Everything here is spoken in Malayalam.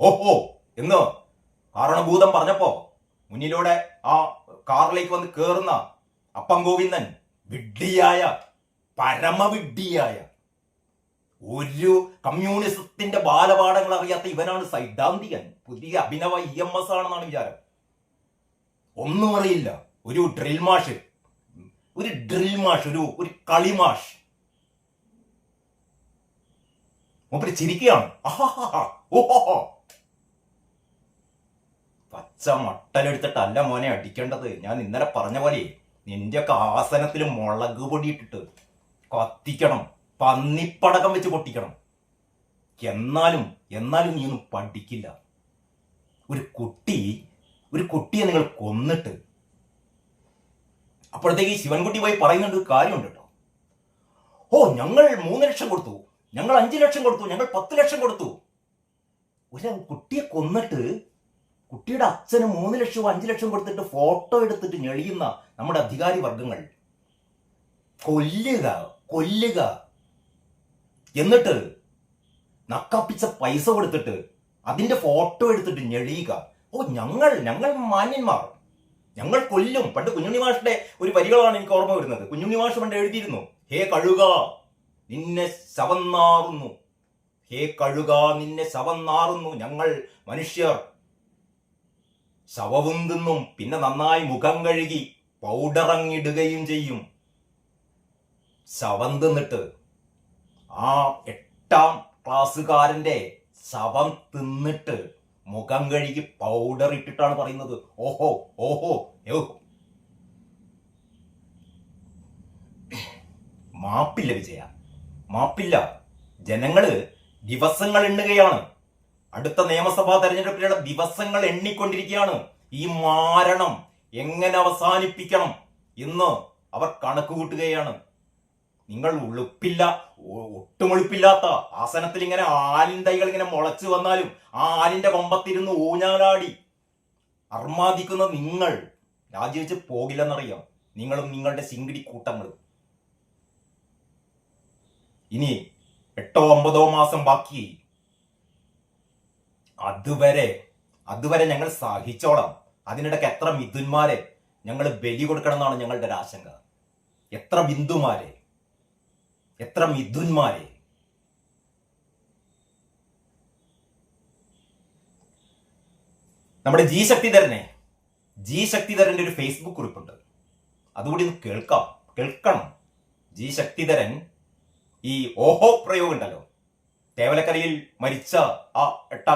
ഓഹോ എന്ന് കാരണഭൂതം പറഞ്ഞപ്പോ മുന്നിലൂടെ ആ കാറിലേക്ക് വന്ന് കേറുന്ന അപ്പം ഗോവിന്ദൻ വിഡ്ഢിയായ പരമവിഡ്ഢിയായ ഒരു കമ്മ്യൂണിസത്തിന്റെ ബാലപാഠങ്ങൾ അറിയാത്ത ഇവനാണ് സൈദ്ധാന്തികൻ. പുതിയ അഭിനവ ഇ എം എസ് ആണെന്നാണ് വിചാരം. ഒന്നും അറിയില്ല. ഒരു ഡ്രിൽ മാഷ്. ഒരു ഡ്രിൽ മാഷ് ഒരു ഒരു കളിമാഷ് മൂപ്പര് ചിരിക്കുകയാണ്. ഓഹോഹോ. പച്ച മട്ടലെടുത്തിട്ടല്ല മോനെ അടിക്കേണ്ടത്. ഞാൻ ഇന്നലെ പറഞ്ഞ പോലെ നിന്റെയൊക്കെ ആസനത്തിൽ മുളക് പൊടി ഇട്ടിട്ട് കത്തിക്കണം. പന്നിപ്പടകം വെച്ച് പൊട്ടിക്കണം. എന്നാലും എന്നാലും നീ ഒന്നും പഠിക്കില്ല. ഒരു കുട്ടി ഒരു കുട്ടിയെ നിങ്ങൾ കൊന്നിട്ട്. അപ്പോഴത്തേക്ക് ശിവൻകുട്ടി പോയി പറയുന്നുണ്ട് കാര്യമുണ്ട് കേട്ടോ. ഓ ഞങ്ങൾ മൂന്ന് ലക്ഷം കൊടുത്തു. ഞങ്ങൾ അഞ്ചു ലക്ഷം കൊടുത്തു. ഞങ്ങൾ പത്ത് ലക്ഷം കൊടുത്തു. ഒരു കുട്ടിയെ കൊന്നിട്ട് കുട്ടിയുടെ അച്ഛന് മൂന്ന് ലക്ഷവും അഞ്ചു ലക്ഷം കൊടുത്തിട്ട് ഫോട്ടോ എടുത്തിട്ട് ഞെളിയുന്ന നമ്മുടെ അധികാരി വർഗങ്ങൾ. കൊല്ലുക കൊല്ലുക. എന്നിട്ട് നക്കാപ്പിച്ച പൈസ കൊടുത്തിട്ട് അതിന്റെ ഫോട്ടോ എടുത്തിട്ട് ഞെളിയുക. ഓ ഞങ്ങൾ ഞങ്ങൾ മാന്യന്മാർ. ഞങ്ങൾ കൊല്ലും. പണ്ട് കുഞ്ഞുണ്ണി മാഷിന്റെ ഒരു വരികളാണ് എനിക്ക് ഓർമ്മ വരുന്നത്. കുഞ്ഞുണ്ണി മാഷ് പണ്ട് എഴുതിയിരുന്നു ഹേ കഴുക നിന്നെ ശവന്നാറുന്നു ഹേ കഴുക നിന്നെ ശവന്നാറുന്നു ഞങ്ങൾ മനുഷ്യർ ശവവും തിന്നും. പിന്നെ നന്നായി മുഖം കഴുകി പൗഡറങ്ങിടുകയും ചെയ്യും. ശവം തിന്നിട്ട് ആ എട്ടാം ക്ലാസ്സുകാരന്റെ ശവം തിന്നിട്ട് മുഖം കഴുകി പൗഡർ ഇട്ടിട്ടാണ് പറയുന്നത്. ഓഹോ ഓഹോ മാപ്പില്ല വിജയ. മാപ്പില്ല. ജനങ്ങൾ ദിവസങ്ങൾ എണ്ണുകയാണ്. അടുത്ത നിയമസഭാ തെരഞ്ഞെടുപ്പിലുള്ള ദിവസങ്ങൾ എണ്ണിക്കൊണ്ടിരിക്കുകയാണ്. ഈ മാരണം എങ്ങനെ അവസാനിപ്പിക്കണം എന്ന് അവർ കണക്ക് കൂട്ടുകയാണ് നിങ്ങൾ ഉളുപ്പില്ല ഒട്ടുമൊളുപ്പില്ലാത്ത ആസനത്തിൽ ഇങ്ങനെ ആലിൻ തൈകൾ ഇങ്ങനെ മുളച്ചു വന്നാലും ആ ആലിന്റെ കൊമ്പത്തിരുന്ന് ഊഞ്ഞാലാടി. അർമാദിക്കുന്ന നിങ്ങൾ രാജിവെച്ച് പോകില്ലെന്നറിയാം. നിങ്ങളും നിങ്ങളുടെ ശിങ്കിടി കൂട്ടങ്ങളും. ഇനി എട്ടോ ഒമ്പതോ മാസം ബാക്കി അതുവരെ അതുവരെ ഞങ്ങൾ സഹിച്ചോളാം. അതിനിടയ്ക്ക് എത്ര മിഥുന്മാരെ ഞങ്ങൾ ബലി കൊടുക്കണം എന്നാണ് ഞങ്ങളുടെ ഒരു ആശങ്ക. എത്ര ബിന്ദുമാരെ എത്ര മിഥുന്മാരെ. നമ്മുടെ ജി ശക്തിധരനെ ജി ശക്തിധരന്റെ ഒരു ഫേസ്ബുക്ക് കുറിപ്പുണ്ട്. അതുകൂടി ഒന്ന് കേൾക്കാം കേൾക്കണം. ജി ശക്തിധരൻ ഈ ഓഹോ പ്രയോഗം ഉണ്ടല്ലോ തേവലക്കരയിൽ മരിച്ച ആ എട്ടാം